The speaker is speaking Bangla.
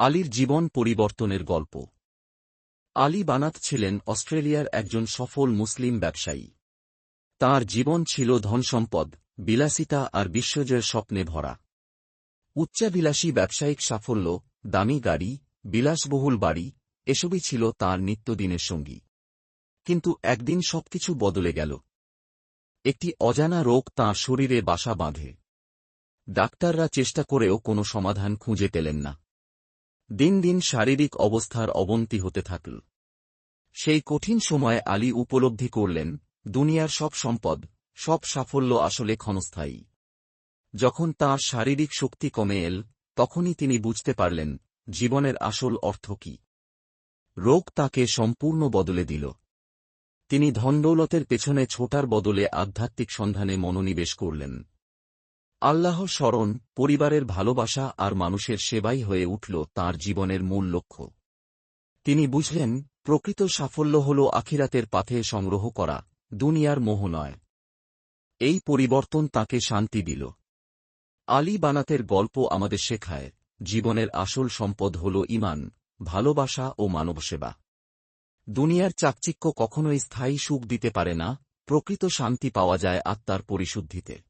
আলীর জীবন পরিবর্তনের গল্প। আলী বানাত ছিলেন অস্ট্রেলিয়ার একজন সফল মুসলিম ব্যবসায়ী। তার জীবন ছিল ধনসম্পদ, বিলাসিতা আর বিশ্বজয়ের স্বপ্নে ভরা। উচ্চাবিলাসী ব্যবসায়িক সাফল্য, দামি গাড়ি, বিলাসবহুল বাড়ি, এসবই ছিল তাঁর নিত্যদিনের সঙ্গী। কিন্তু একদিন সবকিছু বদলে গেল। একটি অজানা রোগ তাঁর শরীরে বাসা বাঁধে। ডাক্তাররা চেষ্টা করেও কোনো সমাধান খুঁজে পেলেন না। দিন দিন শারীরিক অবস্থার অবনতি হতে থাকল। সেই কঠিন সময়ে আলী উপলব্ধি করলেন, দুনিয়ার সব সম্পদ, সব সাফল্য আসলে ক্ষণস্থায়ী। যখন তাঁর শারীরিক শক্তি কমে এল, তখনই তিনি বুঝতে পারলেন, জীবনের আসল অর্থ কি। রোগ তাকে সম্পূর্ণ বদলে দিল। তিনি ধনদৌলতের পেছনে ছোটার বদলে আধ্যাত্মিক সন্ধানে মনোনিবেশ করলেন। আল্লাহর স্মরণ, পরিবারের ভালোবাসা আর মানুষের সেবাই হয়ে উঠল তার জীবনের মূল লক্ষ্য। তিনি বুঝলেন, প্রকৃত সাফল্য হল আখিরাতের পাথে সংগ্রহ করা, দুনিয়ার মোহ নয়। এই পরিবর্তন তাকে শান্তি দিল। আলী বানাতের গল্প আমাদের শেখায়, জীবনের আসল সম্পদ হল ইমান, ভালোবাসা ও মানবসেবা দুনিয়ার চাকচিক্য কখনোই স্থায়ী সুখ দিতে পারে না, প্রকৃত শান্তি পাওয়া যায় আত্মার পরিশুদ্ধিতে।